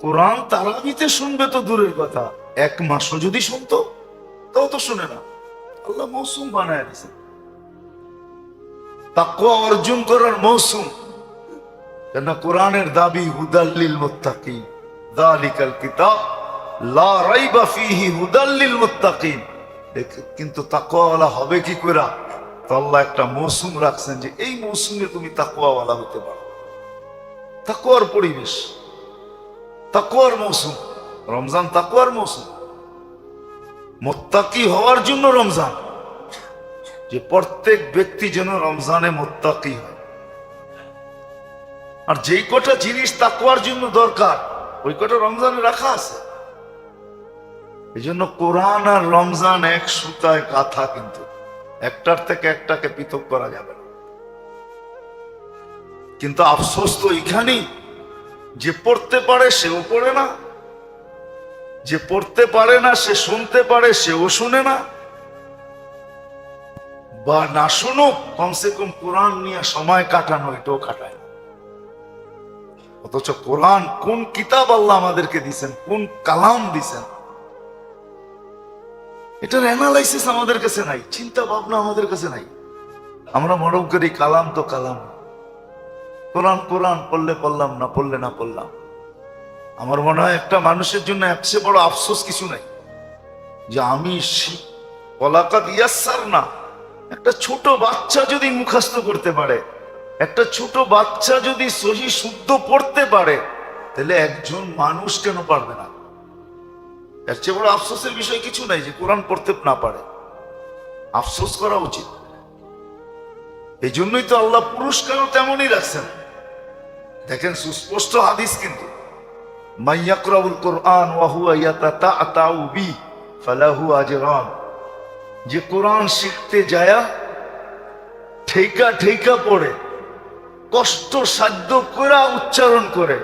কোরআন তারাবিতে শুনবে তো দূরের কথা। এক মাসও যদি শুনতো, তাও তো শুনে না। আল্লাহ মৌসুম বানায় দিছে। তাকুয়া অর্জন করার মৌসুম। কেন কোরআনের দাবি হুদাল্লিল মুত্তাকিন। দালিকাল কিতাব, লা রাইবা ফিহি হুদাল্লিল মুত্তাকিন। কিন্তু তাকওয়াওয়ালা হবে কি করে তো আল্লাহ একটা মৌসুম রাখছেন যে, এই মৌসুমে তুমি তাকওয়াওয়ালা হতে পারো। তাকওয়ার পরিবেশ। তাকওয়ার মৌসুম। রমজান তাকওয়ার মৌসুম। মোত্তাকি হওয়ার জন্য রমজান। যে প্রত্যেক ব্যক্তি যেন রমজানে মোত্তাকি হয়। আর যেই কটা জিনিস তাকওয়ার জন্য দরকার, ওই কটা রমজানে রাখা আছে। এই জন্য কোরআন আর রমজান এক সুতায় কাঁথা কিন্তু। একটার থেকে একটাকে পৃথক করা যাবে না। কিন্তু আফসোস তো এখানেই। যে পড়তে পারে সেও পড়ে না। যে পড়তে পারে না, সে শুনতে পারে, সেও শুনে না। বা না শুনুক কমসে কম কোরআন নিয়ে সময় কাটানো, এটাও কাটায় অথচ কোরআন কোন কিতাব আল্লাহ আমাদেরকে দিছেন, কোন কালাম দিছেন? এটার অ্যানালাইসিস আমাদের কাছে নাই, চিন্তা ভাবনা আমাদের কাছে নাই। আমরা মরম করি কালাম তো কালাম। কোরআন কোরআন পড়লে পড়লাম, না পড়লে না পড়লাম। আমার মনে হয় একটা মানুষের জন্য একসে বড় আফসোস কিছু নাই। যে আমি কলাকাত ইয়াসার না একটা ছোট বাচ্চা যদি মুখস্থ করতে পারে, একটা ছোট বাচ্চা যদি সহি শুদ্ধ পড়তে পারে, তাহলে একজন মানুষ কেন পারবে না? এর চেয়ে বড় আফসোসের বিষয় কিছু নাই যে কোরআন পড়তে না পারে। আফসোস করা উচিত। এই জন্যই তো আল্লাহ পুরস্কারও তেমনই রাখছেন। দেখেন সুস্পষ্ট হাদিস কিন্তু। মাইয়াকরাউল কোরআন ওয়াহুয়া ইয়াতাতাআতাউ বি ফালাহু আজরান। যে কোরআন শিখতে যায়া ঠেকা ঠেকা পড়ে, কষ্ট সাধ্য করে উচ্চারণ করে,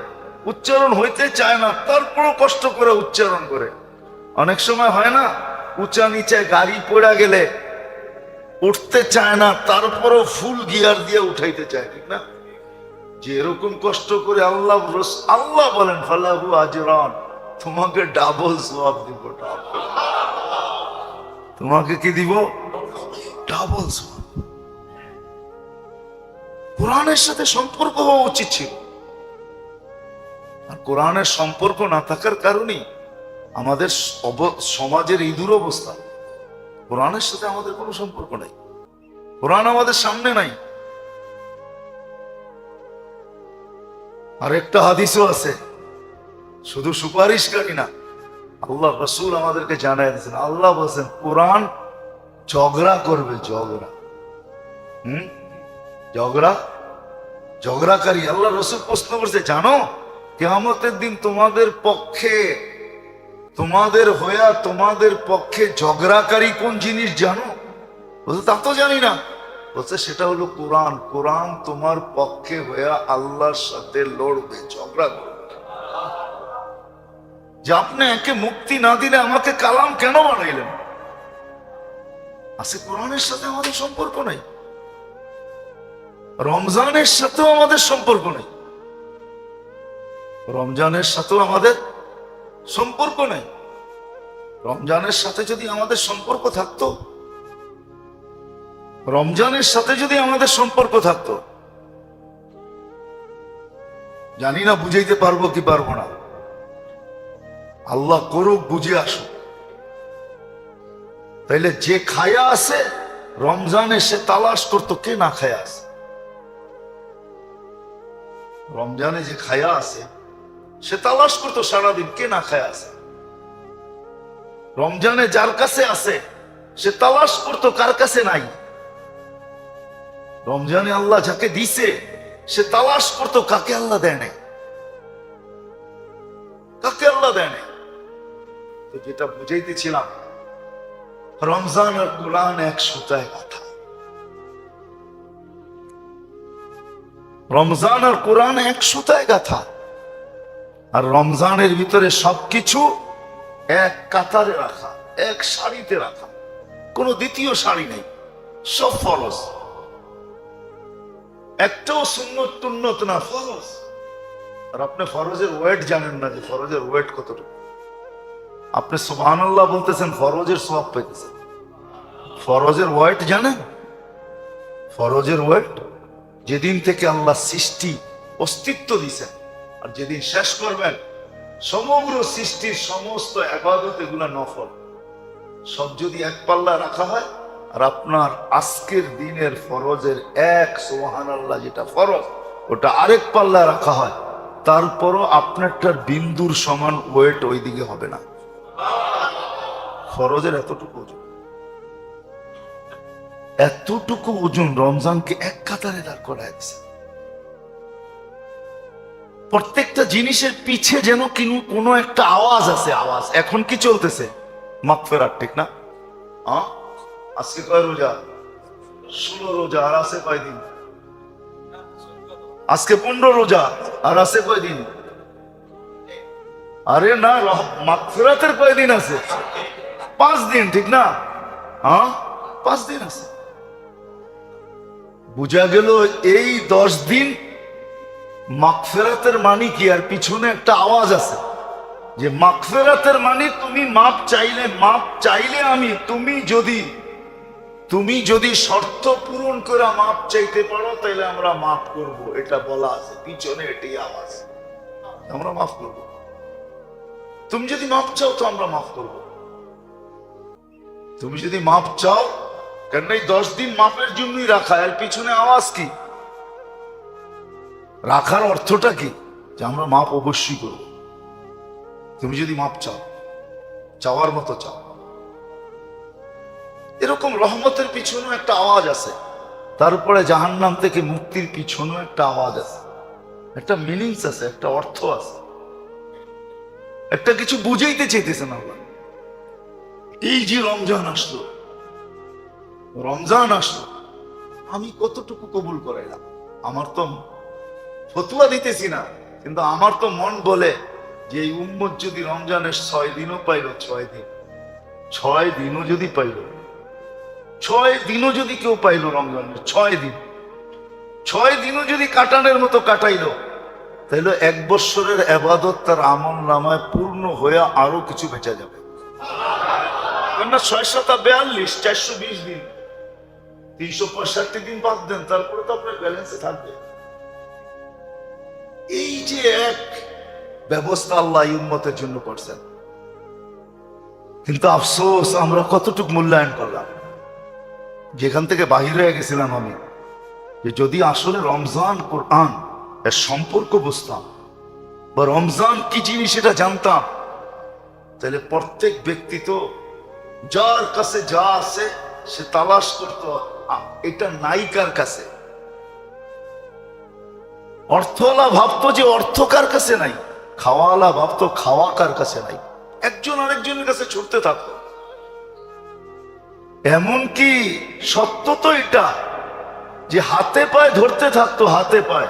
উচ্চারণ হইতে চায় না, তারপরও কষ্ট করে উচ্চারণ করে। অনেক সময় হয় না, উঁচা নিচে গাড়ি পড়া গেলে উঠতে চায় না, তারপরও ফুল গিয়ার দিয়ে উঠাইতে চায়, ঠিক না? যে এরকম কষ্ট করে আল্লাহ আল্লাহ বলেন, ফালাহু আজরান। তোমাকে ডাবল সোয়াব দিব তোমাকে কি দিব? ডাবল সোয়াব কোরআনের সাথে সম্পর্ক হওয়া উচিত ছিল। আর কোরআনের সম্পর্ক না থাকার কারণেই আমাদের সমাজের এই দুরবস্থা। কোরআনের সাথে আমাদের কোনো সম্পর্ক নাই। কোরআন আমাদের সামনে নাই। আর একটা হাদিসও আছে। শুধু সুপারিশকারী না, আল্লাহ রসুল আমাদেরকে জানাই দিয়েছেন। আল্লাহ বলছেন, কোরআন ঝগড়া করবে, ঝগড়া। হুম? ঝগড়া? ঝগড়াকারী। আল্লাহ রসুল প্রশ্ন করছে, জানো, কেয়ামতের দিন তোমাদের পক্ষে, তোমাদের হইয়া তোমাদের পক্ষে ঝগড়াকারী কোন জিনিস জানো? বলছে, তা তো জানি না। বলছে, সেটা হলো কোরআন। কোরআন তোমার পক্ষে হইয়া আল্লাহর সাথে লড়বে, ঝগড়া করবে। যে আপনি একে মুক্তি না দিলে আমাকে কালাম কেন বানাইলেন? আছে কোরআনের সাথে আমাদের সম্পর্ক নাই। রমজানের সাথেও আমাদের সম্পর্ক নেই। রমজানের সাথেও আমাদের সম্পর্ক নেই। রমজানের সাথে যদি আমাদের সম্পর্ক থাকতো রমজানের সাথে যদি আমাদের সম্পর্ক থাকতো, জানি না বুঝাইতে পারব কি পারব না। আল্লাহ করুক, বুঝে আসুক। তাইলে যে খায়া আছে, রমজানে সে তালাশ করতো কে না খায়া আছে। রমজানে যে খায়া আছে, সে তালাশ করতো সারাদিন কে না খায়া আছে। রমজানে যার কাছে আছে, সে তালাশ করতো কার কাছে নাই। রমজানে আল্লাহ যাকে দিছে, সে তালাশ করতো কাকে আল্লাহ দেয় নাই? কাকে আল্লাহ দেয় নাই? তো যেটা বুঝাইতেছিলাম, রমজান আর কোরআন এক সুতায় কথা। রমজান আর কোরআন এক সুতায় গাথা আর রমজানের ভিতরে সবকিছু এক কাতারে রাখা, এক শাড়িতে রাখা। কোনো দ্বিতীয় শাড়ি নেই, সব ফরজ। একটাও সুন্নত টুন্নত না, ফরজ। আর আপনি ফরজের ওয়েট জানেন না যে ফরজের ওয়েট কতটুকু। আপনি আল্লাহ বলতেছেন ফরজের সব পেতেছেন ফরজের ওয়েট জানেন? ফরজের ওয়েট যেদিন থেকে আল্লাহ সৃষ্টি অস্তিত্ব দিছেন আর যেদিন শেষ করবেন, সমগ্র সৃষ্টির সমস্ত আবাদত এগুলা নফল। সব যদি এক পাল্লা রাখা হয় আর আপনার আজকের দিনের ফরজের এক সোহান আল্লাহ যেটা ফরজ, ওটা আরেক পাল্লা রাখা হয়। তারপরও আপনারটার বিন্দুর সমান ওয়েট ওই দিকে হবে না। ফরজের এতটুকু ওজন। এতটুকু ওজন রমজানকে এক কাতারে দাঁড় করা দিছে। প্রত্যেকটা জিনিসের পিছে যেন কিনু কোনো একটা আওয়াজ আছে, আওয়াজ। এখন কি চলতেছে? মাগফেরাত, ঠিক না? হ্যাঁ আজকে কয় রোজা? ষোলো রোজা আর আছে কয়দিন আজকে পনেরো রোজা আর আছে কয়দিন আরে না মাগফেরাতের কয়দিন আছে? পাঁচ দিন, ঠিক না? হ্যাঁ? পাঁচ দিন আছে। বুঝা গেল এই দশ দিন মাগফেরাতের মানি কি? আর পিছনে একটা আওয়াজ আছে যে মাগফেরাতের মানে তুমি মাপ চাইলে মাপ চাইলে আমি, তুমি যদি তুমি যদি শর্ত পূরণ করে মাপ চাইতে পারো, তাহলে আমরা মাফ করব। এটা বলা আছে। পিছনে এটাই আওয়াজ। আমরা মাফ করব। তুমি যদি মাপ চাও, তো আমরা মাফ করব। তুমি যদি মাপ চাও কেন এই দশ দিন মাপের জন্যই রাখা। এর পিছনে আওয়াজ কি? রাখার অর্থটা কি? যে আমরা মাপ অবশ্যই করব। তুমি যদি মাপ চাও, চাওয়ার মতো চাও। এরকম রহমতের পিছনেও একটা আওয়াজ আছে। তারপরে জাহান্নাম থেকে মুক্তির পিছনেও একটা আওয়াজ আছে। একটা মিনিংস আছে, একটা অর্থ আছে। একটা কিছু বুঝাইতে চাইতেছেন আল্লাহ। এই যে রমজান আসলো রমজান আসলো, আমি কতটুকু কবুল করাইলাম? আমার তো ফতুয়া দিতেছি না, কিন্তু আমার তো মন বলে যে এই উম্মত যদি রমজানের ছয় দিনও পাইল, ছয় দিন, ছয় দিনও যদি পাইল ছয় দিনও যদি কেউ পাইল রমজানের, ছয় দিন। ছয় দিনও যদি কাটানের মতো কাটাইলো তাহলে এক বৎসরের আবাদত তার আমল নামায় পূর্ণ হয়ে আরও কিছু বেঁচে যাবে। ছয় সাতা বেয়াল্লিশ, চারশো বিশ দিন। তিনশো পঁয়ষট্টি দিন বাদ দেন, তারপরে তো আপনার ব্যালেন্সে থাকবে। এই যে এক ব্যবস্থা আল্লাহ এই উম্মতের জন্য করছেন। কিন্তু আফসোস, আমরা কতটুকু মূল্যায়ন করলাম? যেখান থেকে বাহির হয়ে গেছিলাম আমি, যে যদি আসলে রমজান কোরআন এর সম্পর্ক বুঝতাম বা রমজান কি জিনিস এটা জানতাম, তাহলে প্রত্যেক ব্যক্তি তো যার কাছে যা আছে সে তালাশ করতো এটা নায়িকার কাছে। অর্থওয়ালা ভাবতো যে অর্থ কার কাছে নাই, খাওয়াওয়ালা ভাবতো খাওয়া কার কাছে নাই। একজন আরেকজনের কাছে ছুটতে থাকতো। এমনকি সত্য তো এটা যে হাতে পায়ে ধরতে থাকতো, হাতে পায়ে।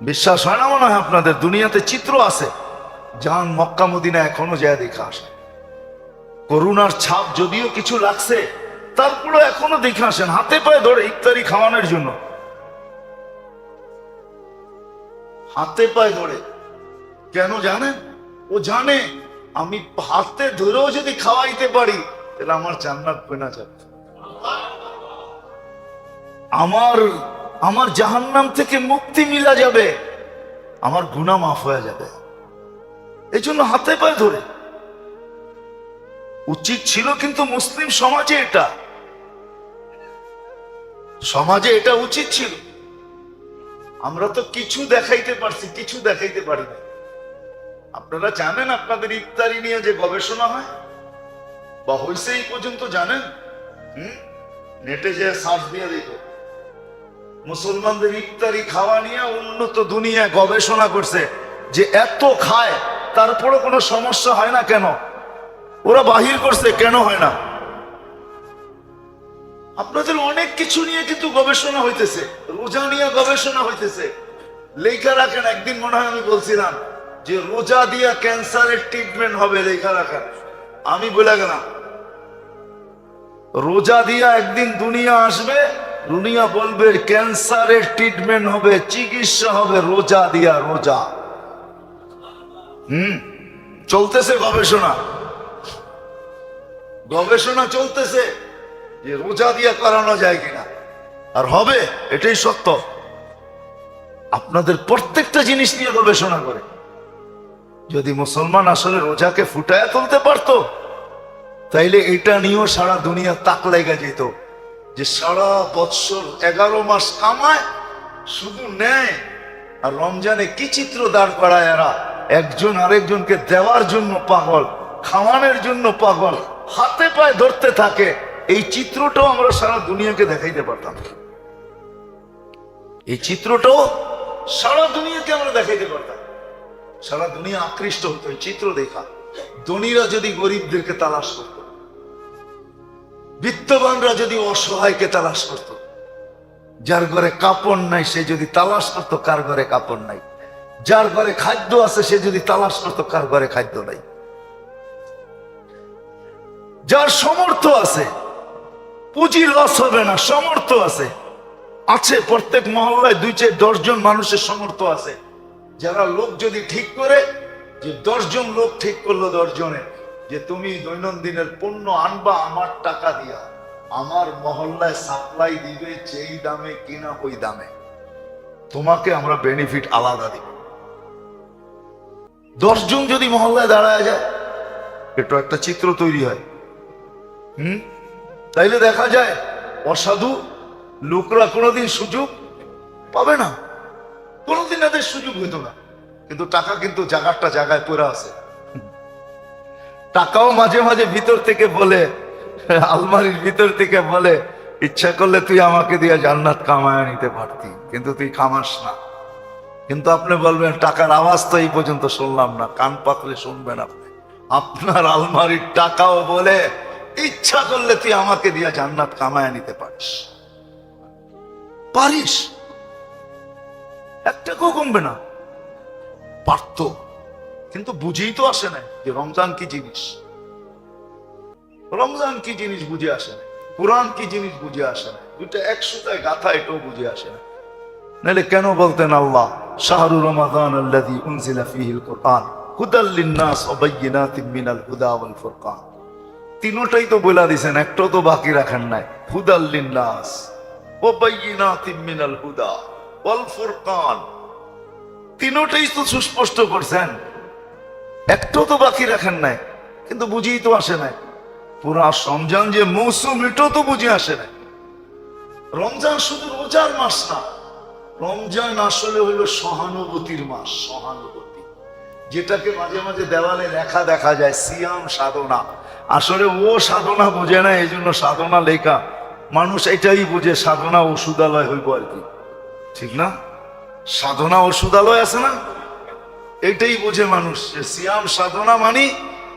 বিশ্বাস হয় না মনে হয় আপনাদের? দুনিয়াতে চিত্র আছে। যান মক্কা মদিনা এখনও যায় দেখে আসে। করুণার ছাপ যদিও কিছু লাগছে তারপরে এখনও দেখে আসেন। হাতে পায়ে ধরে ইফতারি খাওয়ানোর জন্য। হাতে পায়ে ধরে। কেন জানেন? ও জানে, আমি হাতে ধরেও যদি খাওয়াইতে পারি তাহলে আমার জান্নাত পেনা যাবে। আমার আমার জাহান্নাম থেকে মুক্তি মিলা যাবে। আমার গুণা মাফ হয়ে যাবে। এই জন্য হাতে পায়ে ধরে। উচিত ছিল কিন্তু মুসলিম সমাজে এটা। সমাজে এটা উচিত ছিল। আমরা তো কিছু দেখাইতে পারছি, কিছু দেখাইতে পারি না আপনারা জানেন আপনাদের ইফতারি নিয়ে যে গবেষণা হয়? বা হয়েছে এই পর্যন্ত জানেন? হুম? নেটে যে সার্চ দিয়ে দেখো মুসলমানদের ইফতারি খাওয়া নিয়ে উন্নত দুনিয়া গবেষণা করছে যে এত খায় তারপরে কোনো সমস্যা হয় না কেন? ওরা বাহির করছে, কেন হয় না? আপনাদের অনেক কিছু নিয়ে কিন্তু গবেষণা হইতেছে, রোজা নিয়ে গবেষণা হইতেছে। লেখা রাখেন, একদিন মনে হয় আমি বলছিলাম যে রোজা দিয়া ক্যান্সারের ট্রিটমেন্ট হবে, লেখা রাখেন। আমি বলে গেলাম রোজা দিয়া একদিন দুনিয়া আসবে, দুনিয়া বলবে, ক্যান্সারের ট্রিটমেন্ট হবে, চিকিৎসা হবে, রোজা দিয়া রোজা। হুম? চলতেছে গবেষণা। গবেষণা চলতেছে যে রোজা দিয়া করানো যায় কিনা। আর হবে, এটাই সত্য। আপনাদের প্রত্যেকটা জিনিস নিয়ে গবেষণা করে। যদি মুসলমান আসলে রোজাকে ফুটায় তুলতে পারতো তাইলে এটা নিয়েও সারা দুনিয়া তাক লেগে যেত যে সারা বৎসর এগারো মাস কামায়, শুধু নেয়। আর রমজানে কি চিত্র দাঁড় করায় এরা? একজন আরেকজনকে দেওয়ার জন্য পাগল, খাওয়ানোর জন্য পাগল, হাতে পায়ে ধরতে থাকে। এই চিত্রটাও আমরা সারা দুনিয়াকে দেখাইতে পারতাম। এই চিত্রটাও সারা দুনিয়াকে আমরা দেখাইতে পারতাম। সারা দুনিয়া আকৃষ্ট হতো। এই চিত্র দেখা। ধনীরা যদি গরিবদেরকে তালাশ করত বিত্তবানরা যদি অসহায়কে তালাশ করত, যার ঘরে কাপড় নাই, সে যদি তালাশ করত, কার ঘরে কাপড় নাই? যার ঘরে খাদ্য আছে, সে যদি তালাশ করত, কার ঘরে খাদ্য নাই? যার সমর্থ আছে, পুঁজি লস হবে না সমর্থ আছে। আছে প্রত্যেক মহল্লায় দুই চার দশজন মানুষের সমর্থ আছে। যারা লোক যদি ঠিক করে, যে দশজন লোক ঠিক করল দশজনে যে তুমি দৈনন্দিনের পণ্য আনবা, আমার টাকা দিয়া। আমার মহল্লায় সাপ্লাই দিবে, যেই দামে কিনা ওই দামে। তোমাকে আমরা বেনিফিট আলাদা দিব। দশজন যদি মহল্লায় দাঁড়ায় যায়, এটা একটা চিত্র তৈরি হয়। হুম? তাইলে দেখা যায়, অসাধু লোকরা কোনোদিন সুযোগ পাবে না। কোনোদিন এদের সুযোগ হইতো না। কিন্তু টাকা কিন্তু জাগারটা জায়গায় পড়ে আছে। টাকাও মাঝে মাঝে ভিতর থেকে বলে, আলমারির ভিতর থেকে বলে, ইচ্ছা করলে তুই আমাকে দিয়ে জান্নাত কামায় নিতে পারতি, কিন্তু তুই কামাস না। কিন্তু আপনি বলবেন, টাকার আওয়াজ তো এই পর্যন্ত শুনলাম না, কান পাতলে শুনবেন আপনি। আপনার আলমারির টাকাও বলে, ইচ্ছা করলে তুই আমাকে দিয়ে জান্নাত কামায় নিতে পারিস। পারিস? একটা কমবে না। পারত। কিন্তু বুঝেই তো আসে না যে রমজান কি জিনিস। রমজান কি জিনিস বুঝে আসে না কোরআন কি জিনিস বুঝে আসে না দুইটা এক সুতায় গাথা এটাও বুঝে আসে না নাহলে কেন বলতেন আল্লাহ, শাহরু রমাদান আল্লাযী উনজিলা ফীহিল কুরআন, হুদাল লিন-নাস বাইয়িনাতিন মিনাল হুদা ওয়াল ফুরকান। তিনটাই তো বলে দিছেন, একটাও তো বাকি রাখেন নাই। হুদাল লিন-নাস ওয়া বাইয়িনাতিন মিনাল হুদা ওয়াল ফুরকান। তিনটাই তো সুস্পষ্ট করছেন। একটাও তো বাকি রাখেন নাই, কিন্তু বুঝেই তো আসে নাই। পুরা রমজান যে মৌসুম এটাও তো বুঝে আসে নাই। রমজান শুধু রোজার মাস না, রমজান আসলে হইল সহানুভূতির মাস, সহানুভূতি। যেটাকে মাঝে মাঝে দেওয়ালে লেখা দেখা যায়, সিয়াম সাধনা। আসলে ও সাধনা বোঝে না, এই জন্য সাধনা লেখা। মানুষ এটাই বুঝে, সাধনা ওষুধালয় হইব আর কি। ঠিক না? সাধনা ওষুধালয় আছে না? এটাই বোঝে মানুষ যে সিয়াম সাধনা মানি,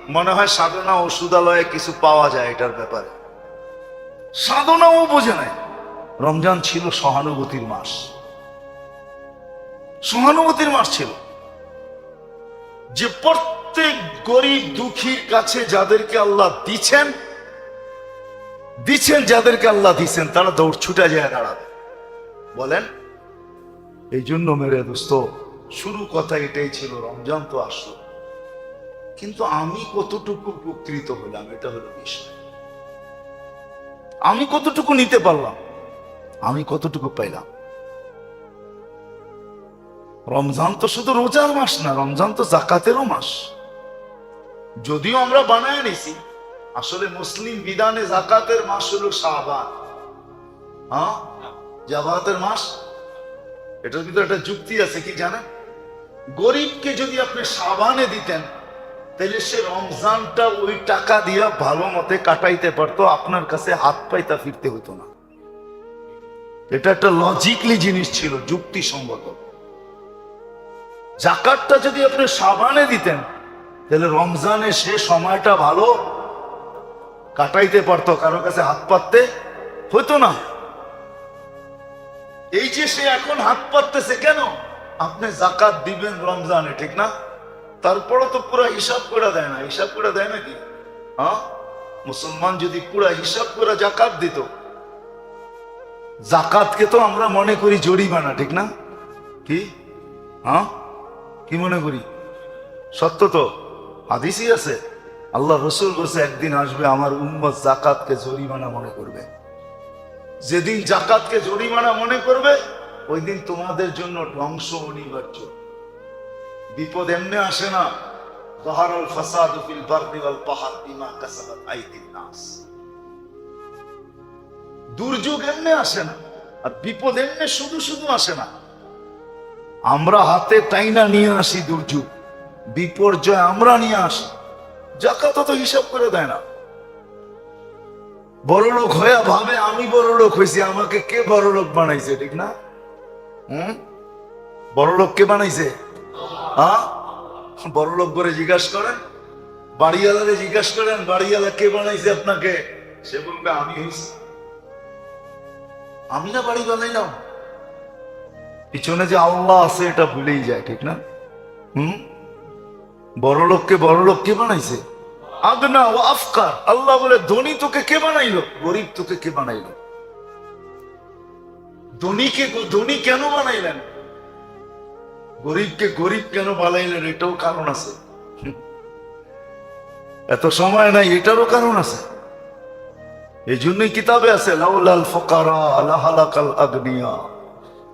মনে হয় সাধনা ওষুধালয়ে কিছু পাওয়া যায় এটার ব্যাপারে। সাধনাও বোঝে নাই। রমজান ছিল সহানুভূতির মাস। সহানুভূতির মাস ছিল। যে প্রত্যেক গরিব দুঃখীর কাছে যাদেরকে আল্লাহ দিচ্ছেন দিচ্ছেন, যাদেরকে আল্লাহ দিচ্ছেন, তারা দৌড় ছুটে যায় দাঁড়াবে। বলেন এই জন্য মেরে দোস্ত শুরু কথা এটাই ছিল, রমজান তো আসলো। কিন্তু আমি কতটুকু উপকৃত হলাম, এটা হলো বিষয়। আমি কতটুকু নিতে পারলাম, আমি কতটুকু পাইলাম। রমজান তো শুধু রোজার মাস না, রমজান তো জাকাতেরও মাস। যদিও আমরা বানায় নিছি, আসলে মুসলিম বিধানে জাকাতের মাস হলো শাহবান হ্যাঁ? জাকাতের মাস? এটার ভিতরে একটা যুক্তি আছে, কি জানেন? গরিবকে যদি আপনি সাবানে দিতেন, তাহলে সে রমজানটা ওই টাকা দিয়া ভালো মতে কাটাইতে পারতো, আপনার কাছে হাত পাইতা ফিরতে হতো না। এটা একটা লজিকলি জিনিস ছিল, যুক্তিসঙ্গত। জাকাতটা যদি আপনি সাবানে দিতেন, তাহলে রমজানে সে সময়টা ভালো কাটাইতে পারতো, কারও কাছে হাত পাততে হতো না। এই যে সে এখন হাত পাততেছে কেন? আপনি জাকাত দিবেন রমজানে, ঠিক না? তারপরে তো পুরো হিসাব করে দেয় না। হিসাব করে দেয় নাকি? হ্যাঁ? মুসলমান যদি পুরা হিসাব করে জাকাত দিত জাকাতকে তো আমরা মনে করি জরিমানা, ঠিক না? কি? হ্যাঁ? কি মনে করি? সত্য তো? হাদিসই আছে। আল্লাহ রসুল বলছে, একদিন আসবে আমার উম্মত জাকাতকে জরিমানা মনে করবে। যেদিন জাকাতকে জরিমানা মনে করবে ওই দিন তোমাদের জন্য ধ্বংস অনিবার্য বিপদ এমনি আসে না ظهر الفساد في البر والبحر بما كسبت ايدي الناس দুর্যোগ এমনি আসে না আর বিপদ এমনি শুধু শুধু আসে না আমরা হাতে টাইনা নিয়ে আসি দুর্যোগ বিপর্যয় আমরা নিয়ে আসি জাকাত তো হিসাব করে দেয় না বড় লোক হয়ে ভাবে আমি বড় লোক হয়েছি আমাকে কে বড় লোক বানাইছে ঠিক না হুম বড় লোক কে বানাইছে। হ্যাঁ? বড় লোক করে জিজ্ঞাসা করেন, বাড়িওয়ালারে জিজ্ঞাসা করেন, বাড়িওয়ালা কে বানাইছে আপনাকে? সে বলবে, আমি আমি না বাড়ি বানাইলাম। পিছনে যে আল্লাহ আছে, এটা ভুলেই যায়, ঠিক না? হুম? বড় লোককে, বড় লোক কে বানাইছে? আদনা ও আফকার। আল্লাহ বলে, ধনী তোকে কে বানাইলো? গরিব তোকে কে বানাইলো? ধনীকে ধনী কেন বানাইলেন? গরিবকে গরিব কেন বানাইলেন? এটাও কারণ আছে। এত সময় নাই, এটারও কারণ আছে। এই জন্যই কিতাবে আছে, লাউলাল ফকারা লাহালাকাল আগ্নিয়া।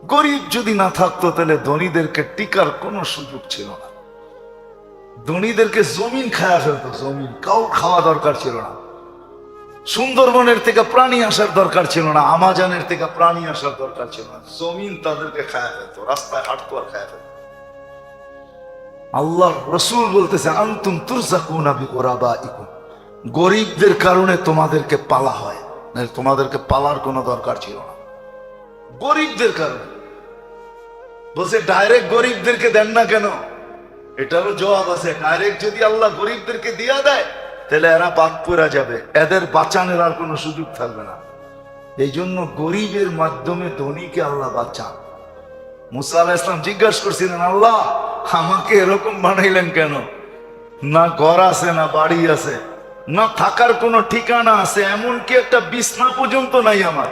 গরিব যদি না থাকতো, তাহলে ধনীদেরকে টিকার কোনো সুযোগ ছিল না। ধনীদেরকে জমিন খায়া ফেলতো, জমিন। কাউ খাওয়া দরকার ছিল না। সুন্দরবনের থেকে প্রাণী আসার দরকার ছিল না, আমাজানের থেকে প্রাণী আসার দরকার ছিল না। জমিন তাদেরকে খায়া ফেলতো, রাস্তায় হাঁটতো আর খায়া ফেলতো। আল্লাহ রসুল বলতেছে, আন্তুম তুরজাকুনা গরিবদের কারণে তোমাদেরকে পালা হয় তোমাদেরকে পালার কোনো দরকার ছিল না। গরিবদের কারণে। বলছে, ডাইরেক্ট গরিবদেরকে দেন না কেন? এটারও জবাব আছে, ডাইরেক্ট যদি আল্লাহ গরিবদেরকে দিয়া দেয় তাহলে এরা বাদ পড়া যাবে। এদের বাঁচানোর আর কোনো সুযোগ থাকবে না। এই জন্য গরিবের মাধ্যমে ধনীকে আল্লাহ বাঁচান। মুসা আলাহ ইসলাম জিজ্ঞাসা করছিলেন, আল্লাহ, আমাকে এরকম বানাইলেন কেন? না ঘর আছে, না বাড়ি আছে, না থাকার কোনো ঠিকানা আছে, এমনকি একটা বিছনা পর্যন্ত নাই আমার।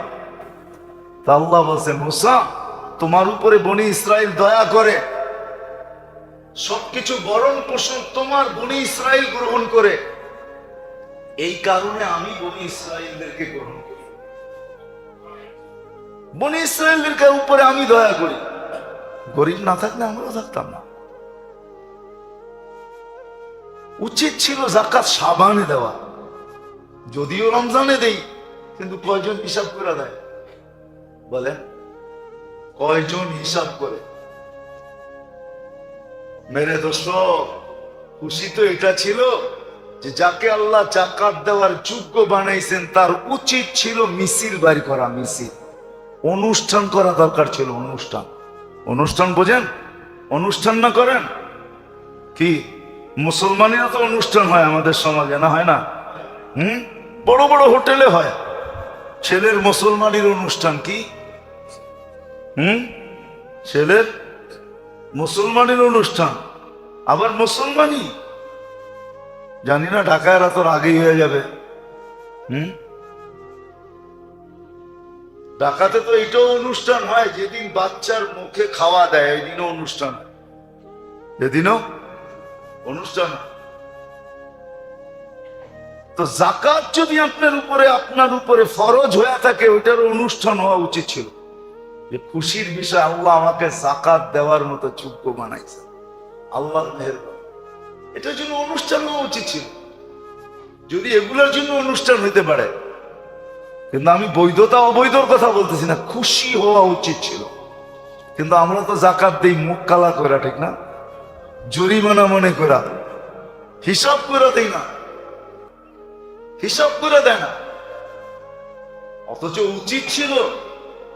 তা আল্লাহ বলছে, মুসা, তোমার উপরে বনি ইসরায়েল দয়া করে সবকিছু বরণ পোষণ তোমার বনি ইসরায়েল গ্রহণ করে। এই কারণে আমি বনি ইসরায়েলদেরকে গ্রহণ করি বনি ইসরায়েলদেরকে উপরে আমি দয়া করি। গরিব না থাকলে আমরাও থাকতাম না। উচিত ছিল জাকাত সাবানে দেওয়া। যদিও রমজানে দেই, কিন্তু কয়জন হিসাব করে দেয়? বলে কয়জন হিসাব করে? মেরে দোস্ত, খুশি তো এটা ছিল? যে যাকে আল্লাহ জাকাত দেওয়ার যোগ্য বানাইছেন, তার উচিত ছিল মিছিল বাড়ি করা, মিছিল। অনুষ্ঠান করা দরকার ছিল, অনুষ্ঠান। অনুষ্ঠান বোঝেন? অনুষ্ঠান না করেন? কি? মুসলমানেরও তো অনুষ্ঠান হয় আমাদের সমাজে, না হয় না? হুম? বড় বড় হোটেলে হয়। ছেলের মুসলমানের অনুষ্ঠান কি? হুম? ছেলের মুসলমানের অনুষ্ঠান। আবার মুসলমানই? জানি না ঢাকায় এরা তোর আগেই হয়ে যাবে। হুম? ঢাকাতে তো এটাও অনুষ্ঠান হয় যেদিন বাচ্চার মুখে খাওয়া দেয় ওই দিনও অনুষ্ঠান হয়। যেদিনও অনুষ্ঠান তো জাকাত যদি আপনার উপরে আপনার উপরে ফরজ হয়ে থাকে ওইটার অনুষ্ঠান হওয়া উচিত ছিল। যে খুশির বিষয় আল্লাহ আমাকে জাকাত দেওয়ার মতো যোগ্য বানাইছে। আল্লাহর মেহরবানি। এটার জন্য অনুষ্ঠান হওয়া উচিত ছিল। যদি এগুলোর জন্য অনুষ্ঠান হইতে পারে, কিন্তু আমি বৈধতা অবৈধর কথা বলতেছি না, খুশি হওয়া উচিত ছিল। কিন্তু আমরা তো জাকাত দিই মুখ কালা করা ঠিক না? জরিমানা মনে করা হিসাব করে দেয় না। হিসাব করে দেয় না। অথচ উচিত ছিল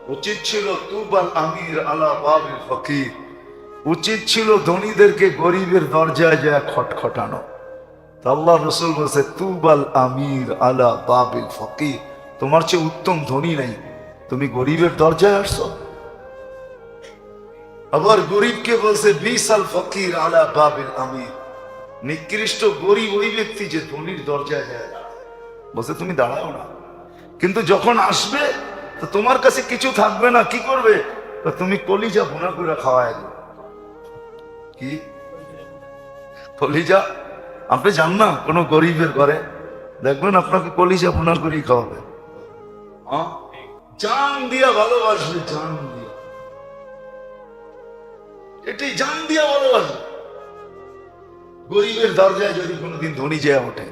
উচিত ছিল তুবাল আমির আলা বাবিল ফকির। উচিত ছিল ধনীদেরকে গরিবের দরজায় যায় খটখটানো। আল্লাহ রসুল বলছে, তুবাল আমির আলা বাবিল ফকির। তোমার চেয়ে উত্তম ধনী নাই। তুমি গরিবের দরজায় আসছো। আবার গরিবকে বলছে, বিশাল ফকির আলা বাবিল আমির। নিকৃষ্ট গরিব ওই ব্যক্তি যে ধনির দরজায় যায়। বলছে, তুমি দাঁড়াও না। কিন্তু যখন আসবে, তো তোমার কাছে কিছু থাকবে না, কি করবে? তুমি কলিজা ভুনা করে খাওয়ায়। কি? কলিজা, আপনি যান না কোনো গরিবের ঘরে। দেখবেন আপনাকে কলিজা ভুনা করেই খাওয়াবে? জান দিয়া ভালোবাসবে জান দিয়া। এটাই জান দিয়া ভালোবাসবে গরিবের দরজায় যদি কোনোদিন ধনী যায় ওঠে,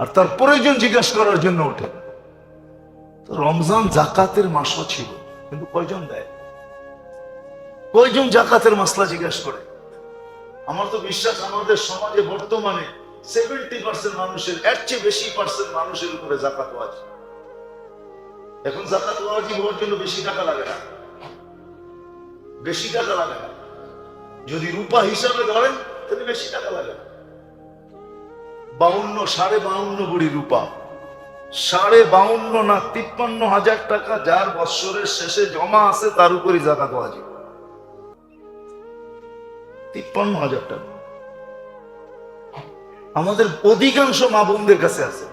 আর তার প্রয়োজন জিজ্ঞাসা করার জন্য ওঠে, তো রমজান জাকাতের মাসও ছিল, কিন্তু কয়জন দেয়? কয়জন জাকাতের মাসলা জিজ্ঞাসা করে? আমার তো বিশ্বাস, আমাদের সমাজে বর্তমানে সেভেন্টি পার্সেন্ট মানুষের, এর চেয়ে বেশি পার্সেন্ট মানুষের উপরে জাকাত ওয়াজিব। এখন জাকাত ওয়াজিব হওয়ার জন্য বেশি টাকা লাগে না। বেশি টাকা লাগে না। যদি রূপা হিসাবে ধরেন, তাহলে বেশি টাকা লাগে না। বাউন্ন, সাড়ে বাউন্ন বড়ি রূপা। সাড়ে বাউন্ন না তিপ্পান্ন হাজার টাকা যার বৎসরের শেষে জমা আছে, তার উপরই জাকাত ওয়াজিব। তিপ্পান্ন হাজার টাকা। আমাদের অধিকাংশ মা বোনদের কাছে আছে।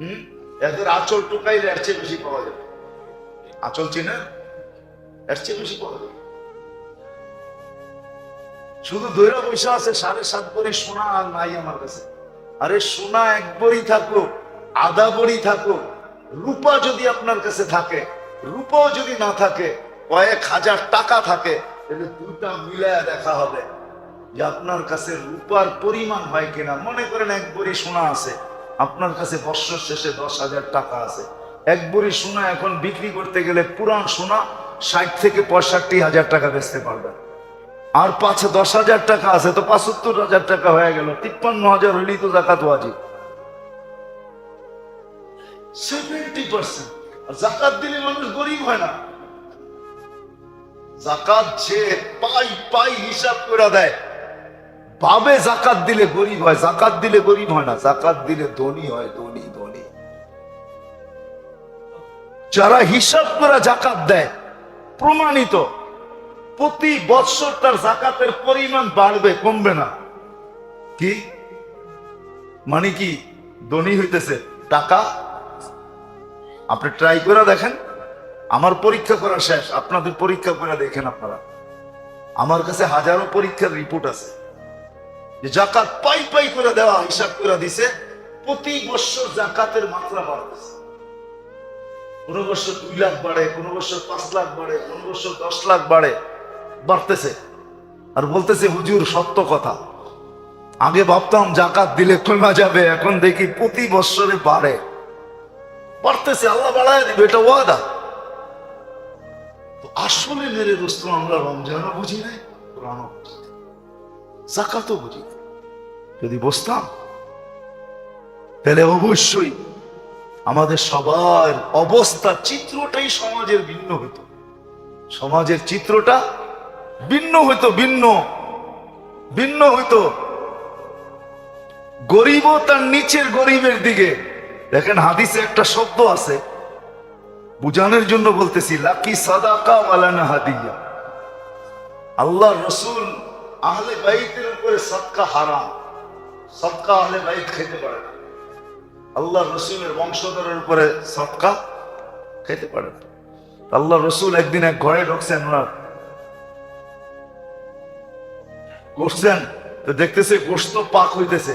হুম? এদের আচল টুকাইলে এর চেয়ে বেশি পাওয়া যাবে। আচল চিনে? এর চেয়ে বেশি পাওয়া যাবে। শুধু দৈরা পয়সা আছে, সাড়ে সাত বড়ি সোনা আর নাই আমার কাছে। আরে সোনা এক বড়ি থাকো আধা বড়ি থাকো রূপা যদি আপনার কাছে থাকে, রূপাও যদি না থাকে, কয়েক হাজার টাকা থাকে তাহলে দুটা মিলায় দেখা হবে যে আপনার কাছে রূপার পরিমাণ হয় কিনা। মনে করেন এক বড়ি সোনা আছে, আপনার কাছে বৎসর শেষে দশ হাজার টাকা আছে। এক বড়ি সোনা এখন বিক্রি করতে গেলে পুরান সোনা ষাট থেকে পঁয়ষট্টি হাজার টাকা বেচতে পারবেন। আর পাঁচ দশ হাজার টাকা আছে, তো পাঁচাত্তর হাজার টাকা হয়ে গেল, তিপ্পান্ন হাজার হইলেই তো জাকাত ওয়াজিব। Seventy percent. জাকাত দিলে মানুষ গরিব হয় না। জাকাত যে পাই পাই হিসাব করে দেয়। ভাবে জাকাত দিলে গরিব হয়, জাকাত দিলে গরিব হয় না, জাকাত দিলে ধনী হয়, ধনী ধনী। যারা হিসাব করে জাকাত দেয়, প্রমাণিত, প্রতি বৎসর তার জাকাতের পরিমাণ বাড়বে, কমবে না। কি? মানে কি? ধনী হইতেছে। টাকা? আপনি ট্রাই করে দেখেন। আমার পরীক্ষা করা শেষ, আপনাদের পরীক্ষা করে দেখেন আপনারা। আমার কাছে হাজারো পরীক্ষার রিপোর্ট আছে। যে জাকাত পাই পাই করে দেওয়া, হিসাব করে দিছে, প্রতি বছর জাকাতের মাত্রা বাড়তেছে। কোন বছর দুই লাখ বাড়ে, কোন বছর পাঁচ লাখ বাড়ে, কোন বছর দশ লাখ বাড়ে, বাড়তেছে। আর বলতেছে, হুজুর, সত্য কথা। আগে ভাবতাম জাকাত দিলে কমা যাবে, এখন দেখি প্রতি বছরে বাড়ে। বাড়তেছে, আল্লাহ বাড়ায় দিবে, এটা ওয়াদা। আসলে মেরে দোস্ত, আমরা রমজানও বুঝি নাই, কোরআনও বুঝি জাকাতও বুঝি যদি বসতাম তাহলে অবশ্যই আমাদের সবার অবস্থা চিত্রটাই সমাজের ভিন্ন হতো। সমাজের চিত্রটা ভিন্ন হইতো ভিন্ন ভিন্ন হইতো গরিবও তার নিচের গরিবের দিকে। দেখেন হাদিসে একটা শব্দ আছে বুঝানোর জন্য বলতেছি, লাকি সাদাকা ওয়ালানা হাদিয়া। আল্লাহ রসুল আহলে বাইতের উপরে সৎকা হারাম। সৎকা আহলে বাইত খেতে পারে না। আল্লাহ রসুলের বংশধরের উপরে সৎকা খেতে পারে না। আল্লাহ রসুল একদিন এক ঘরে ঢুকছেন, ওনার করছেন, তো দেখতেছে গোস্ত পাক হইতেছে।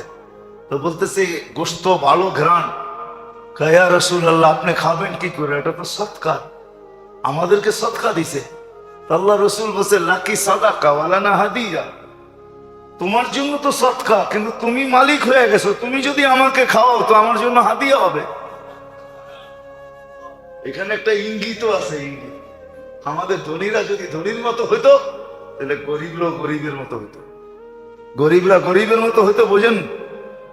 তো বলতেছে গোস্ত ভালো ঘ্রাণ। কায়া রসুল আল্লাহ আপনি খাবেন কি করে? এটা তো সৎকার। আমাদেরকে সৎকা দিছে। আল্লাহ রসুল বলছে, লাকি সাদা সাদাকা ওয়ালানা হাদিয়া। তোমার জন্য তো সৎকা কিন্তু তুমি মালিক হয়ে গেছো। তুমি যদি আমাকে খাও তো আমার জন্য হাদিয়া হবে। এখানে একটা ইঙ্গিত আছে, ইঙ্গিত। আমাদের ধনীরা যদি ধনীর মতো হইতো, তাহলে গরিবরাও গরিবের মতো হইতো। গরিবরা গরিবের মতো হইতো বোঝেন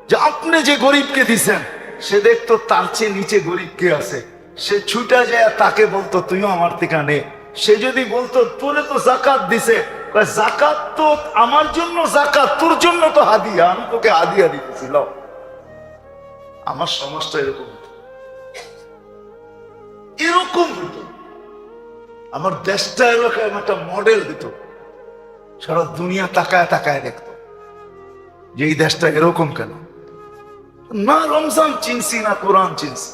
যে আপনি যে গরিবকে দিছেন সে দেখতো তার চেয়ে নিচে গরিব কে আছে। সে ছুটা যায়, তাকে বলতো, তুইও আমার থেকে নে। সে যদি বলতো, তোরে তো জাকাত দিছে। জাকাত তো আমার জন্য, জাকাত তোর জন্য তো হাদিয়া। আমি তোকে হাদিয়া দিতেছি লও। আমার সমাজটা এরকম। এরকম হতো। আমার দেশটা এরকম একটা মডেল দিত। সারা দুনিয়া তাকায় তাকায় দেখতো যে এই দেশটা এরকম কেন? না রমজান চিনছি না কোরআন চিনছি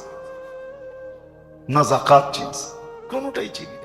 না জাকাত চিনছি কোনোটাই চিনি।